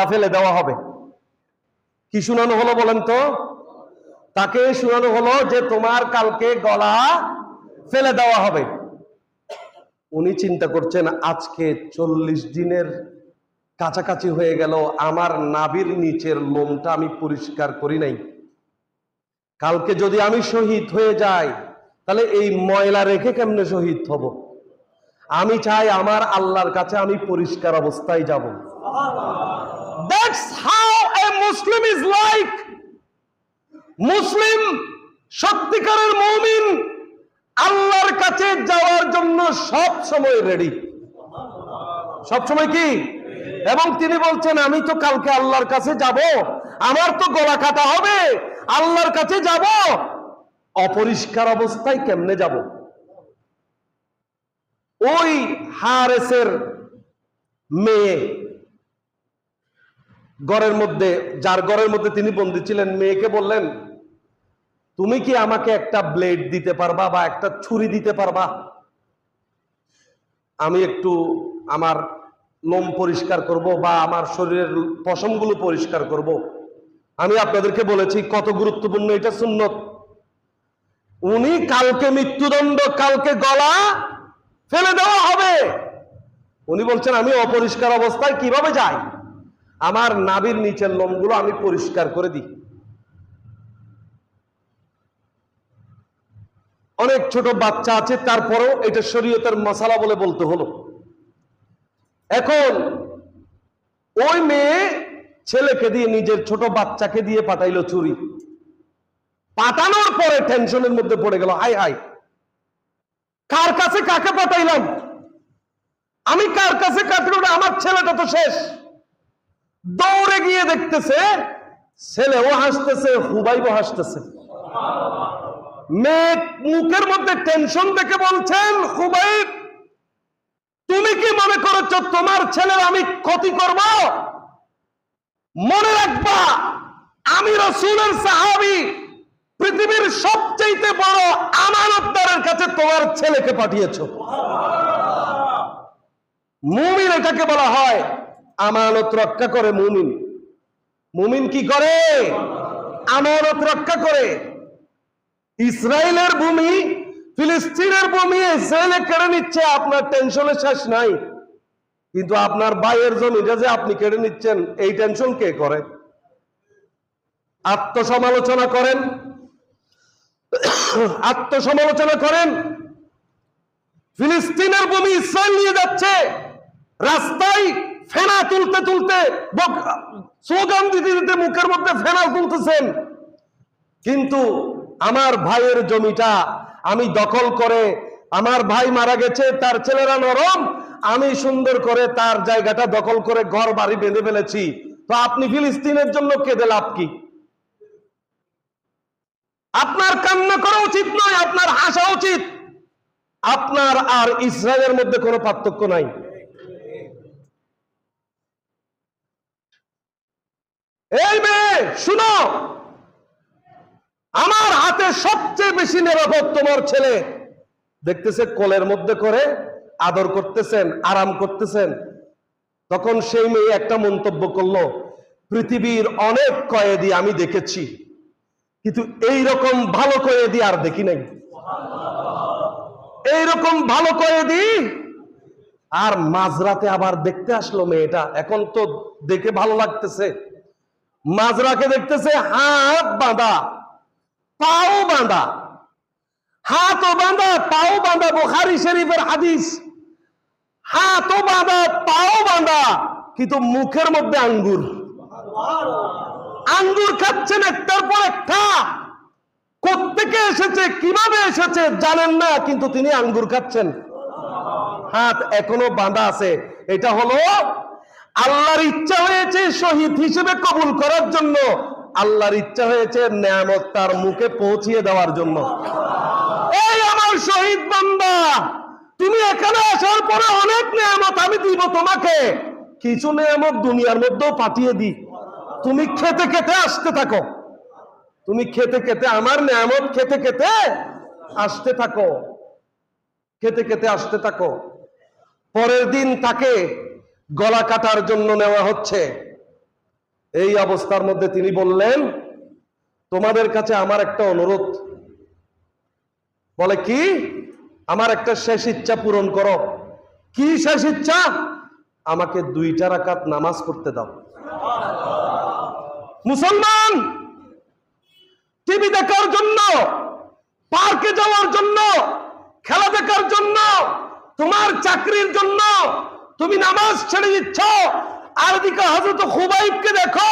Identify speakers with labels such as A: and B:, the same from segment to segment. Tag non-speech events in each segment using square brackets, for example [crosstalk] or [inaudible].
A: গলা ফেলে দেওয়া হবে। কি শুনানো হলো বলেন তো? তাকে শুনানো হলো যে তোমার কালকে গলা ফেলে দেওয়া হবে। উনি চিন্তা করছেন, আজকে চল্লিশ দিনের কাছাকাছি হয়ে গেল, আমার নাবির নিচের লোমটা আমি পরিষ্কার করি নাই। কালকে যদি আমি শহীদ হয়ে যাই, তাহলে এই ময়লা রেখে কেমনে শহীদ হব? আমি চাই আমার আল্লাহর কাছে আমি পরিষ্কার অবস্থায় যাব। That's how a Muslim is like Muslim সত্যিকারের মৌমিন, আল্লাহর কাছে যাওয়ার জন্য সব সময় রেডি সব সময় কি? এবং তিনি বলছেন, আমি তো কালকে আল্লাহর কাছে যাব, আমার তো গলা কাটা হবে, আল্লাহর কাছে যাব, অপরিষ্কার অবস্থায় কেমনে যাব? ওই হারেসের মেয়ে ঘরের মধ্যে, যার ঘরের মধ্যে তিনি বন্দী ছিলেন, মেয়েকে বললেন, তুমি কি আমাকে একটা ব্লেড দিতে পারবা বা একটা ছুরি দিতে পারবা? আমি একটু আমার লোম পরিষ্কার করব বা আমার শরীরের পশমগুলো পরিষ্কার করব। আমি আপনাদেরকে বলেছি কত গুরুত্বপূর্ণ এটা সুন্নত। উনি কালকে মৃত্যুদণ্ড, কালকে গলা ফেলে দেওয়া হবে। উনি বলছেন, আমি অপরিষ্কার অবস্থায় কীভাবে যাই? আমার নাবির নিচের লোমগুলো আমি পরিষ্কার করে দিই। অনেক ছোট বাচ্চা আছে, তারপরেও এটা শরীয়তের মশালা বলে বলতে হলো। এখন ওই মেয়ে ছেলেকে দিয়ে, নিজের ছোট বাচ্চাকে দিয়ে পাঠাইলো চুরি। পাঠানোর পরে টেনশনের মধ্যে পড়ে গেল, হাই হাই, কার কাছে কাকে পাঠাইলাম? আমি কার কাছে কাটলাম আমার ছেলেটা তো শেষ। দৌড়ে গিয়ে দেখতেছে, ছেলেও হাসতেছে হুবাইবও হাসতেছে। মেয়ে মুখের মধ্যে টেনশন দেখে বলছেন হুবাইব তুমি কি মনে করেছ তোমার ছেলের আমি ক্ষতি করব? মনে রাখবা, আমি রসুলের সাহাবি, পৃথিবীর সবচেয়ে বড় আমানতদারের কাছে তোমার ছেলেকে পাঠিয়েছ। মুমিন এটাকে বলা হয় আমানত রক্ষা করে মুমিন। মুমিন কি করে? আমানত রক্ষা করে। ইসরায়েলের ভূমি, ফিলিস্তিনের ভূমি ইসরায়েলে কেড়ে নিচ্ছে, আপনার টেনশনের শেষ নাই। কিন্তু আপনার ভাইয়ের জমিটা যে আপনি কেড়ে নিচ্ছেন, এই টেনশন কে করে? আত্মসমালোচনা করেন। আত্মসমালোচনা করেন। ফিলিস্তিনের ভূমি ইসরায়েল নিয়ে যাচ্ছে। রাস্তায় ফেনা তুলতে তুলতে স্লোগান দিতে দিতে মুখের মধ্যে ফেনা তুলতেছেন। কিন্তু আমার ভাইয়ের জমিটা আমি দখল করে আমার ভাই মারা গেছে, তার ছেলেরা নরম, আমি সুন্দর করে তার জায়গাটা দখল করে ঘর বাড়ি বেঁধে ফেলেছি। তো আপনি ফিলিস্তিনের জন্য কেঁদে লাভ কি? আপনার কান্না করা উচিত নয়, আপনার হাসা উচিত। আপনার আর ইসরায়েলের মধ্যে কোনো পার্থক্য নাই। এই মেয়ে, শুনো। আমার হাতে সবচেয়ে বেশি নিরাপদ তোমার ছেলে। দেখতেছে কোলের মধ্যে করে আদর করতেছেন, আরাম করতেছেন। তখন সেই মেয়ে একটা মন্তব্য করল, পৃথিবীর অনেক কয়েদি আমি দেখেছি, কিন্তু এই রকম ভালো কয়েদি আর দেখি নাই। এইরকম ভালো কয়েদি আর মাঝরাতে আবার দেখতে আসলো মেয়েটা। এখন তো দেখে ভালো লাগতেছে। মাঝরাকে দেখতেছে হাত বাঁধা, পাও বাঁধা। হাতও বাঁধা, পাও বাঁধা, বোখারি শরীফের হাদিস। হাতও বাঁধা, পাও বাঁধা, কিন্তু মুখের মধ্যে আঙ্গুর। আঙ্গুর খাচ্ছেন একটার পর একটা। কোত্থেকে এসেছে, কীভাবে এসেছে, জানেন না, কিন্তু তিনি আঙ্গুর খাচ্ছেন। হাত এখনও বাঁধা আছে। এটা হলো আল্লাহর ইচ্ছা হয়েছে শহীদ হিসেবে কবুল করার জন্য। আল্লাহর ইচ্ছা হয়েছে নিয়ামত তার মুখে পৌঁছিয়ে দেওয়ার জন্য। এই আমার শহীদ বান্দা, তুমি এখানে আসার পরে অনেক নিয়ামত আমি দিব তোমাকে। কিছু নিয়ামত দুনিয়ার মধ্যেও পাঠিয়ে দিই। তুমি খেতে খেতে আসতে থাকো। তুমি খেতে খেতে আমার নিয়ামত খেতে খেতে আসতে থাকো। খেতে খেতে আসতে থাকো। পরের দিন তাকে গলা কাটার জন্য নেওয়া হচ্ছে। এই অবস্থার মধ্যে তিনি বললেন, তোমাদের কাছে আমার একটা অনুরোধ। বলে কি? আমার একটা শেষ ইচ্ছা পূরণ করো। কি শেষ ইচ্ছা? আমাকে দুইটা রাকাত নামাজ পড়তে দাও। মুসলমান, টিভি দেখার জন্য, পার্কে যাওয়ার জন্য, খেলা দেখার জন্য, তোমার চাকরির জন্য তুমি নামাজ ছেড়ে দিচ্ছ। আর দিকে হজরত খুবাইবকে দেখো,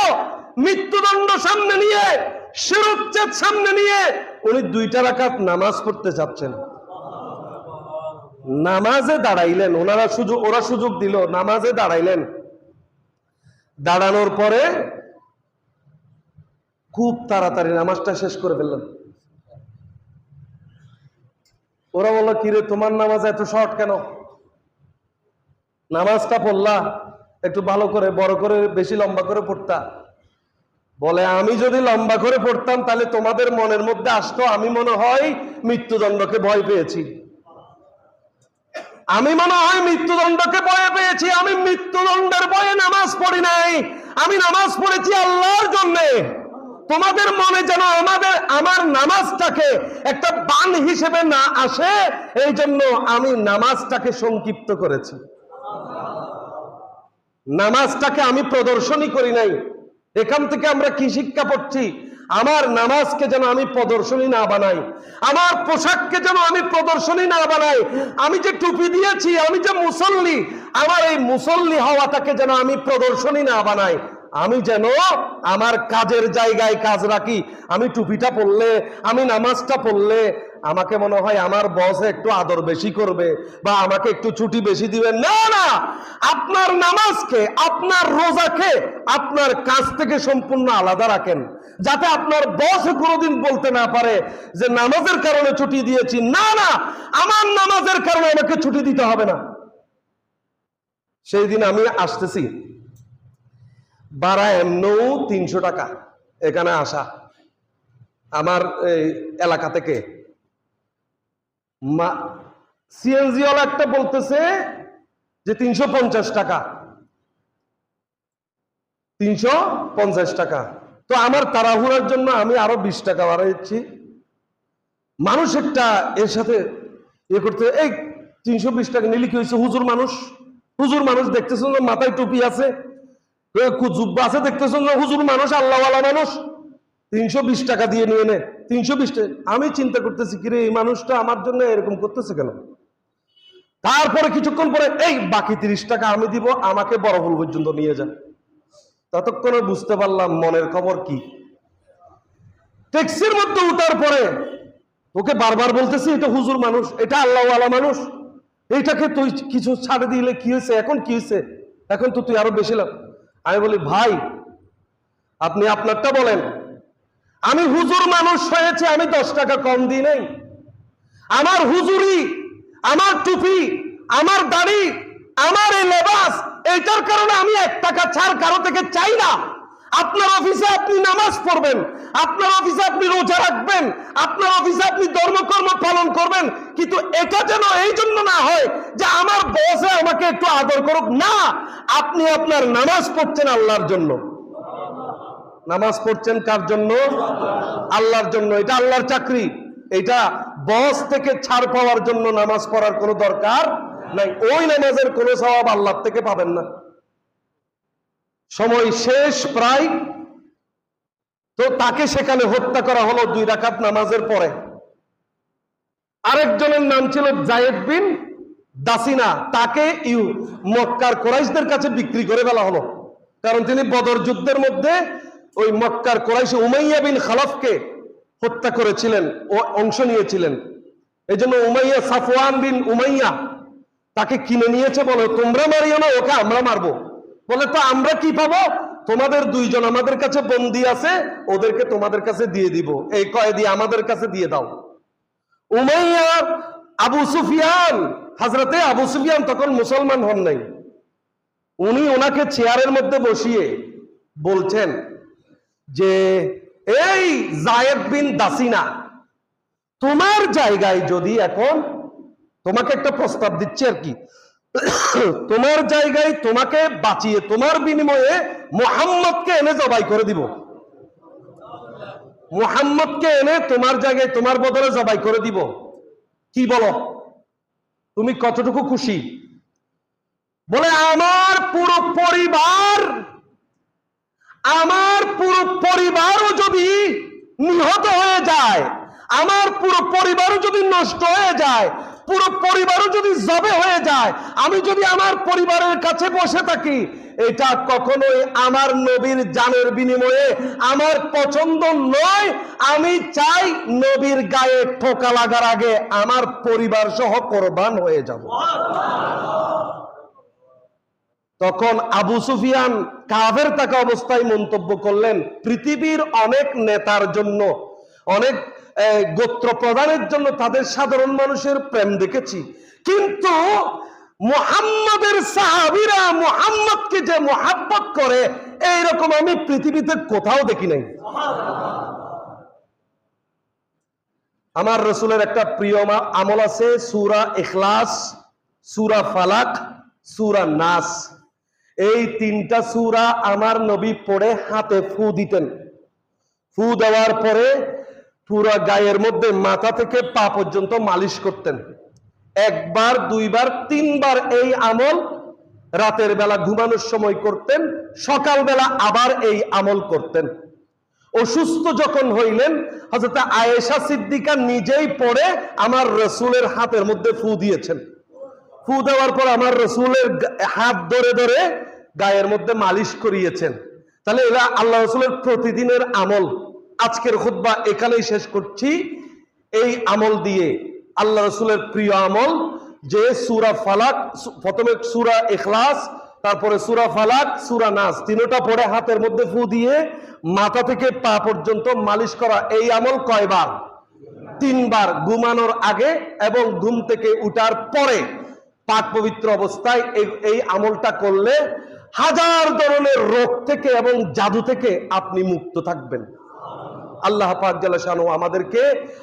A: মৃত্যুদণ্ড সামনে নিয়ে, শিরুচ্ছেদ সামনে নিয়ে, উনি দুইটা রাকাত নামাজ পড়তে চাচ্ছেন নামাজে দাঁড়াইলেন, ওনারা সুযোগ ওরা সুযোগ দিল, নামাজে দাঁড়াইলেন। দাঁড়ানোর পরে খুব তাড়াতাড়ি নামাজটা শেষ করে ফেললেন। ওরা বলল, কিরে, তোমার নামাজ এত শর্ট কেন? নামাজটা পড়লা, একটু ভালো করে, বড় করে, বেশি লম্বা করে পড়তা। বলে, আমি যদি লম্বা করে পড়তাম, তাহলে তোমাদের মনের মধ্যে আসতো, আমি মনে হয় মৃত্যুদণ্ডকে ভয় পেয়েছি। আমি মনে হয় মৃত্যুদণ্ডকে ভয় পেয়েছি, আমি মৃত্যুদণ্ডের ভয়ে নামাজ পড়ি নাই। আমি নামাজ পড়েছি আল্লাহর জন্যে। তোমাদের মনে যেন আমাদের, আমার নামাজটাকে একটা বান হিসেবে না আসে এই জন্য আমি নামাজটাকে সংক্ষিপ্ত করেছি। নামাজটাকে আমি প্রদর্শনী করি নাই। এখান থেকে আমরা কি শিক্ষা পড়ছি আমার নামাজকে যেন আমি প্রদর্শনী না বানাই, আমার পোশাককে যেন আমি প্রদর্শনী না বানাই, আমি যে টুপি দিয়েছি, আমি যে মুসল্লি, আমার এই মুসল্লি হওয়াটাকে যেন আমি প্রদর্শনী না বানাই। আমি যেন আমার কাজের জায়গায় কাজ রাখি। আমি টুপিটা পরলে, আমি নামাজটা পড়লে আমাকে মনে হয় আমার বস একটু আদর বেশি করবে বা আমাকে একটু ছুটি বেশি দিবে। না না, আপনার নামাজকে, আপনার রোজাকে আপনার কাজ থেকে সম্পূর্ণ আলাদা রাখেন। যাতে আপনার বস কোনোদিন বলতে না পারে যে নামাজের কারণে ছুটি দিয়েছি। না না, আমার নামাজের কারণে আমাকে ছুটি দিতে হবে না। সেই দিন আমি আসতেছি। ভাড়া এমনও তিনশো টাকা এখানে আসা। আমার এই এলাকা থেকে। সিএনজি ওয়ালা একটা বলতেছে যে তিনশো পঞ্চাশ টাকা। তিনশো পঞ্চাশ টাকা। তো আমার তাড়াহুড়ার জন্য আমি আরও বিশ টাকা বাড়াইছি মানুষ একটা এর সাথে ইয়ে করতে, এই তিনশো বিশ টাকা নিলে কি হয়েছে? হুজুর মানুষ হুজুর মানুষ দেখতেছেন মাথায় টুপি আছে জুব্বা আছে, দেখতেছেন হুজুর মানুষ, আল্লাহওয়ালা মানুষ। তিনশো বিশ টাকা দিয়ে নিয়ে নে। তিনশো বিশ টাকা। আমি চিন্তা করতেছি, কিরে, এই মানুষটা আমার জন্য এরকম করতেছে কেন? তারপরে কিছুক্ষণ পরে, এই, বাকি তিরিশ টাকা আমি দিব, আমাকে বড় পর্যন্ত নিয়ে যান। ততক্ষণে বুঝতে পারলাম মনের খবর কি। ট্যাক্সির মধ্যে উঠার পরে, ওকে বারবার বলতেছি, এটা হুজুর মানুষ, এটা আল্লাহওয়ালা মানুষ। এইটাকে তুই কিছু ছাড়ে দিলে কি হয়েছে? এখন কি হয়েছে? এখন তো তুই আরও বেশি লাভ। আমি বলি, ভাই, আপনি আপনারটা বলেন আমি হুজুর মানুষ হয়েছে, আমি দশ টাকা কম দিই নাই। আমার হুজুরি, আমার টুপি, আমার দাড়ি, আমার এই লেবাস, এইটার কারণে আমি এক টাকা ছাড় কারও থেকে চাই না। আপনার অফিসে আপনি নামাজ পড়বেন, আপনার অফিসে আপনি রোজা রাখবেন, আপনার অফিসে আপনি ধর্মকর্ম পালন করবেন, কিন্তু এটা যেন এই জন্য না হয় যে আমার বসে আমাকে একটু আদর করুক। না, আপনি আপনার নামাজ পড়ছেন আল্লাহর জন্য। নামাজ পড়ছেন কার জন্য? আল্লাহর জন্য। এটা আল্লাহর চাকরি। এটা বস থেকে ছাড় পাওয়ার জন্য নামাজ পড়ার কোনো দরকার নাই। ওই নামাজের কোনো স্বভাব আল্লাহর থেকে পাবেন না। সময় শেষ প্রায়। তো তাকে সেখানে হত্যা করা হলো দুই রাকাত নামাজের পরে। আরেকজনের নাম ছিল জায়েদ বিন দাসিনা। তাকে ইউ মক্কার কোরাইশদের কাছে বিক্রি করে ফেলা হলো। কারণ তিনি বদর যুদ্ধের মধ্যে ওই মক্কার কোরাইশ উমাইয়া বিন খালফকে হত্যা করেছিলেন ও অংশ নিয়েছিলেন। এই জন্য উমাইয়া সাফওয়ান বিন উমাইয়া তাকে কিনে নিয়েছে বলো, তোমরা মারিও না, ওকে আমরা মারবো। বলে, তো আমরা কি পাবো? তোমাদের দুইজন আমাদের কাছে বন্দি আছে, ওদেরকে তোমাদের কাছে দিয়ে দিব। এই কয়েদি আমাদের কাছে দিয়ে দাও। উমাইয়া আবু সুফিয়ান হাজরতে আবু সুফিয়ান তখন মুসলমান হন নাই। উনি ওনাকে চেয়ারের মধ্যে বসিয়ে বলছেন যে, এই জায়েদ বিন দাসিনা, তোমার জায়গায় যদি এখন তোমাকে একটা প্রস্তাব দিচ্ছে আর কি, [coughs] তোমার জায়গায় তোমাকে বাঁচিয়ে, তোমার বিনিময়ে মোহাম্মদকে এনে জবাই করে দিব। মোহাম্মদকে এনে তোমার জায়গায়, তোমার বদলে জবাই করে দিব। কি বলো? তুমি কতটুকু খুশি? বলে, আমার পুরো পরিবার আমার পুরো পরিবারও যদি নিহত হয়ে যায়, আমার পুরো পরিবারও যদি নষ্ট হয়ে যায়, পুরো পরিবারও যদি জবে হয়ে যায়, আমি যদি আমার পরিবারের কাছে বসে থাকি, এটা কখনোই আমার নবীর জানের বিনিময়ে আমার পছন্দ নয়। আমি চাই নবীর গায়ে ঠোকা লাগার আগে আমার পরিবার সহ কোরবান হয়ে যাব। তখন আবু সুফিয়ান কাভের থাকা অবস্থায় মন্তব্য করলেন, পৃথিবীর অনেক নেতার জন্য, অনেক গোত্র প্রদানের জন্য তাদের সাধারণ মানুষের প্রেম দেখেছি। কিন্তু মুহাম্মাদের সাহাবিরা মুহাম্মদকে যে মোহাব্বত করে, এইরকম আমি পৃথিবীতে কোথাও দেখি নাই। আমার রসুলের একটা প্রিয় আমল আছে, সুরা এখলাস সুরা ফালাক, সুরা নাস। এই তিনটা সুরা আমার নবী পড়ে হাতে ফু দিতেন। ফু দেওয়ার পরে পুরো গায়ের মধ্যে মাথা থেকে পা পর্যন্ত মালিশ করতেন। একবার, দুইবার, তিনবার এই আমল রাতের বেলা ঘুমানোর সময় করতেন সকালবেলা আবার এই আমল করতেন। অসুস্থ যখন হইলেন হজরত আয়েশা সিদ্দিকা নিজেই পড়ে আমার রসুলের হাতের মধ্যে ফু দিয়েছেন। ফু দেওয়ার পর আমার রসুলের হাত ধরে ধরে গায়ের মধ্যে মালিশ করিয়েছেন। তাহলে এরা আল্লাহ রসুলের প্রতিদিনের আমল। আজকের খুদ্া এখানেই শেষ করছি। এই আমল দিয়ে আল্লাহ রসুলের প্রিয় আমল যে সুরা ফালাক প্রথমে সুরা এখলাস তারপরে সুরা ফালাক, সুরা নাস, তিনটা পরে হাতের মধ্যে ফু দিয়ে মাথা থেকে পা পর্যন্ত মালিশ করা। এই আমল কয়বার? তিনবার ঘুমানোর আগে এবং ঘুম থেকে উঠার পরে। পাক পবিত্র অবস্থায় এই- এই আমলটা করলে হাজার ধরনের রোগ থেকে এবং জাদু থেকে আপনি মুক্ত থাকবেন। আল্লাহ পাক আমাদেরকে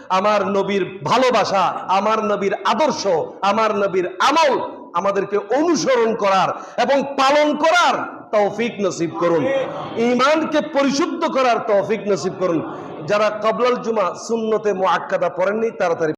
A: আমার নবীর ভালোবাসা, আমার নবীর আদর্শ, আমার নবীর আমল আমাদেরকে অনুসরণ করার এবং পালন করার তৌফিক নসিব করুন। ইমানকে পরিশুদ্ধ করার তৌফিক নসিব করুন। যারা কবলাল জুমা সুন্নতে মুআক্কাদা পড়েননি, তাড়াতাড়ি